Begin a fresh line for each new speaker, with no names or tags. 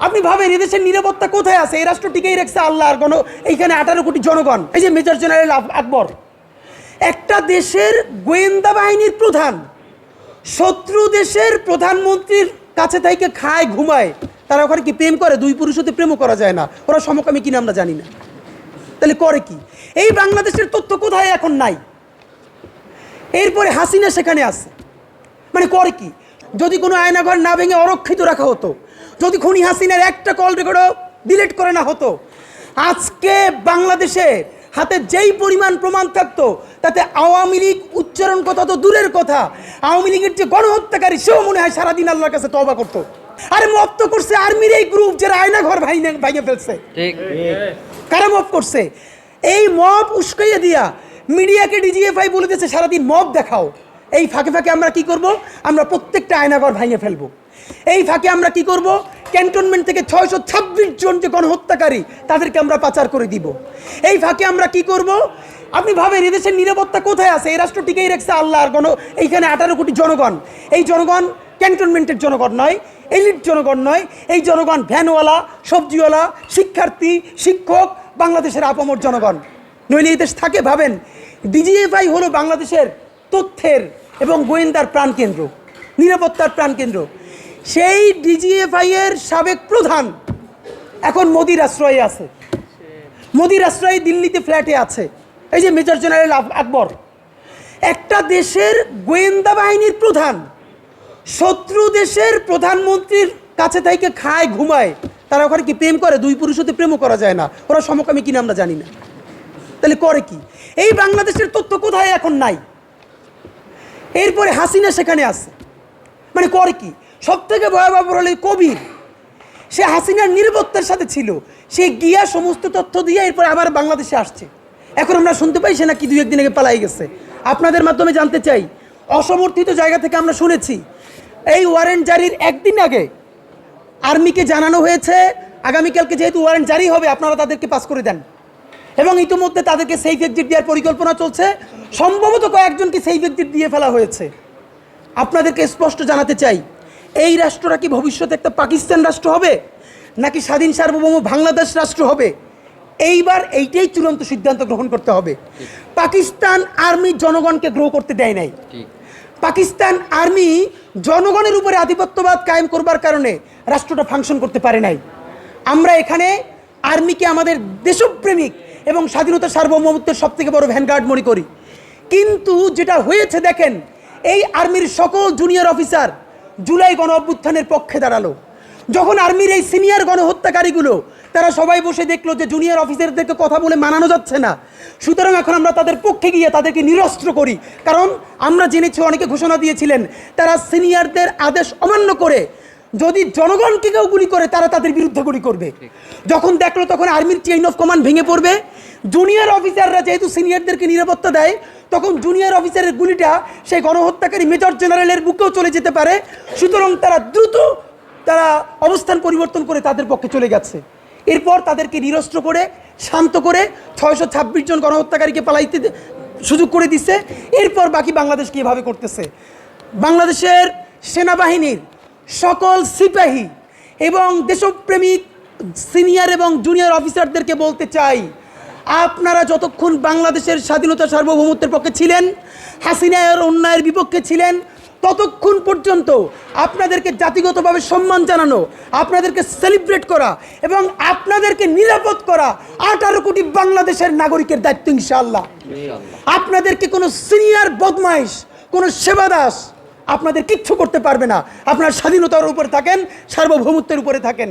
আপনি ভাবেন এদেশের নিরাপত্তা কোথায় আছে? এই রাষ্ট্র টিকেই রাখছে আল্লাহ আর গণ এইখানে আঠারো কোটি জনগণ। এই যে মেজর জেনারেল আক- আকবর। একটা দেশের গোয়েন্দা বাহিনীর প্রধান, শত্রু দেশের প্রধানমন্ত্রীর কাছে থেকে খায়, ঘুমায়। তারা ওখানে কি প্রেম করে? দুই পুরুষ হতে প্রেমও করা যায় না। ওরা সমকামী কিনা আমরা জানি না। তাহলে করে কি? এই বাংলাদেশের তথ্য কোথায় এখন নাই? এরপরে হাসিনা সেখানে আছে। মানে করে কি? যদি কোনো আয়নাঘর না ভেঙে অরক্ষিত রাখা হতো যদি খুনি হাসিনের একটা কল রেকর্ডও ডিলিট করে না হতো আজকে বাংলাদেশে হাতে যেই পরিমাণ প্রমাণ থাকতো তাতে আওয়ামী লীগ উচ্চারণ কথা তো দূরের কথা আওয়ামী লীগের যে গণহত্যাকারী সেও মনে হয় সারাদিন আল্লাহর কাছে তবা করতো। আরে মত তো করছে আর্মির এই গ্রুপ যারা আয়না ঘর ভাই ভাইয়ে ফেলছে কারা মব করছে? এই মব উস্কাইয়া দিয়া মিডিয়াকে ডিজিএফআই বলে দিচ্ছে সারাদিন মব দেখাও। এই ফাঁকে ফাঁকে আমরা কি করব? আমরা প্রত্যেকটা আয়নাঘর ভাঙে ফেলব। এই ফাঁকে আমরা কি করব? ক্যান্টনমেন্ট থেকে ছয়শো ছাব্বিশ জন যে গণহত্যাকারী, তাদেরকে আমরা পাচার করে দিব। এই ফাঁকে আমরা কি করব? আপনি ভাবেন, এদেশের নিরাপত্তা কোথায় আছে? এই রাষ্ট্র টিকেই রাখছে আল্লাহ আর গণ এইখানে আঠারো কোটি জনগণ। এই জনগণ ক্যান্টনমেন্টের জনগণ নয়, এলিট জনগণ নয়। এই জনগণ ভ্যানওয়ালা, সবজিওয়ালা, শিক্ষার্থী, শিক্ষক, বাংলাদেশের আপামর জনগণ। নইলে এই দেশ থাকে, ভাবেন। ডিজিএফআই হলো বাংলাদেশের তথ্যের এবং গোয়েন্দার প্রাণকেন্দ্র, নিরাপত্তার প্রাণকেন্দ্র। সেই ডিজিএফআই এর সাবেক প্রধান এখন মোদির আশ্রয়ে আছে। মোদির আশ্রয়ে দিল্লিতে ফ্ল্যাটে আছে। এই যে মেজর জেনারেল আক- আকবর। একটা দেশের গোয়েন্দা বাহিনীর প্রধান, শত্রু দেশের প্রধানমন্ত্রীর কাছে থেকে খায়, ঘুমায়। তারা ওখানে কি প্রেম করে? দুই পুরুষ হতে প্রেমও করা যায় না। ওরা সমকামী কিনা আমরা জানি না। তাহলে করে কি? এই বাংলাদেশের তথ্য কোথায় এখন নাই? এরপরে হাসিনা সেখানে আছে মানে কর কি? সব থেকে ভয়াবহ হলো কবির, সে হাসিনার নিরাপত্তার সাথে ছিল। সে গিয়া সমস্ত তথ্য দিয়ে এরপর আবার বাংলাদেশে আসছে। এখন আমরা শুনতে পাই সে নাকি দুই একদিন আগে পালাই গেছে। আপনাদের মাধ্যমে জানতে চাই, অসমর্থিত জায়গা থেকে আমরা শুনেছি, এই ওয়ারেন্ট জারির একদিন আগে আর্মিকে জানানো হয়েছে, আগামীকালকে যেহেতু ওয়ারেন্ট জারি হবে, আপনারা তাদেরকে পাস করে দেন। এবং ইতিমধ্যে তাদেরকে সেই এক্সিট দেওয়ার পরিকল্পনা চলছে। সম্ভবত কয়েকজনকে সেই এক্সিট দিয়ে ফেলা হয়েছে। আপনাদেরকে স্পষ্ট জানাতে চাই এই রাষ্ট্রটা কি ভবিষ্যতে একটা পাকিস্তান রাষ্ট্র হবে নাকি স্বাধীন সার্বভৌম বাংলাদেশ রাষ্ট্র হবে? এইবার এইটাই চূড়ান্ত সিদ্ধান্ত গ্রহণ করতে হবে। পাকিস্তান আর্মি জনগণকে গ্রো করতে দেয় নাই। পাকিস্তান আর্মি জনগণের উপরে আধিপত্যবাদ কায়েম করবার কারণে রাষ্ট্রটা ফাংশন করতে পারে নাই। আমরা এখানে আর্মিকে আমাদের দেশপ্রেমিক এবং স্বাধীনতা সার্বভৌমত্বের সব থেকে বড় ভ্যানগার্ড মনে করি। কিন্তু যেটা হয়েছে দেখেন, এই আর্মির সকল জুনিয়র অফিসার জুলাই গণ অভ্যুত্থানের পক্ষে দাঁড়াল। যখন আর্মির এই সিনিয়র গণহত্যাকারীগুলো, তারা সবাই বসে দেখল যে জুনিয়র অফিসারদেরকে কথা বলে মানানো যাচ্ছে না। সুতরাং এখন আমরা তাদের পক্ষে গিয়ে তাদেরকে নিরস্ত্র করি। কারণ আমরা জেনেছি, অনেকে ঘোষণা দিয়েছিলেন, তারা সিনিয়রদের আদেশ অমান্য করে যদি জনগণকে কেউ গুলি করে, তারা তাদের বিরুদ্ধে গুলি করবে। যখন দেখল, তখন আর্মির চেইন অফ কমান্ড ভেঙে পড়বে জুনিয়র অফিসাররা যেহেতু সিনিয়রদেরকে নিরাপত্তা দেয়, তখন জুনিয়র অফিসারের গুলিটা সেই গণহত্যাকারী মেজর জেনারেলের বুকেও চলে যেতে পারে। সুতরাং তারা দ্রুত তারা অবস্থান পরিবর্তন করে তাদের পক্ষে চলে গেছে। এরপর তাদেরকে নিরস্ত্র করে, শান্ত করে ছয়শো ছাব্বিশ জন গণহত্যাকারীকে পালাইতে সুযোগ করে দিচ্ছে এরপর বাকি বাংলাদেশকে এভাবে করতেছে? বাংলাদেশের সেনাবাহিনীর সকল সিপাহী এবং দেশপ্রেমিক সিনিয়র এবং জুনিয়র অফিসারদেরকে বলতে চাই আপনারা যতক্ষণ বাংলাদেশের স্বাধীনতা সার্বভৌমত্বের পক্ষে ছিলেন, হাসিনার অন্যায়ের বিপক্ষে ছিলেন, ততক্ষণ পর্যন্ত আপনাদেরকে জাতিগতভাবে সম্মান জানানো, আপনাদেরকে সেলিব্রেট করা এবং আপনাদেরকে নিরাপদ করা আঠারো কোটি বাংলাদেশের নাগরিকের দায়িত্ব ইনশাআল্লাহ। আপনাদেরকে কোনো সিনিয়র বদমাইশ, কোনো সেবাদাস আপনাদের কিচ্ছু করতে পারবে না। আপনার স্বাধীনতার উপরে থাকেন, সার্বভৌমত্বের উপরে থাকেন।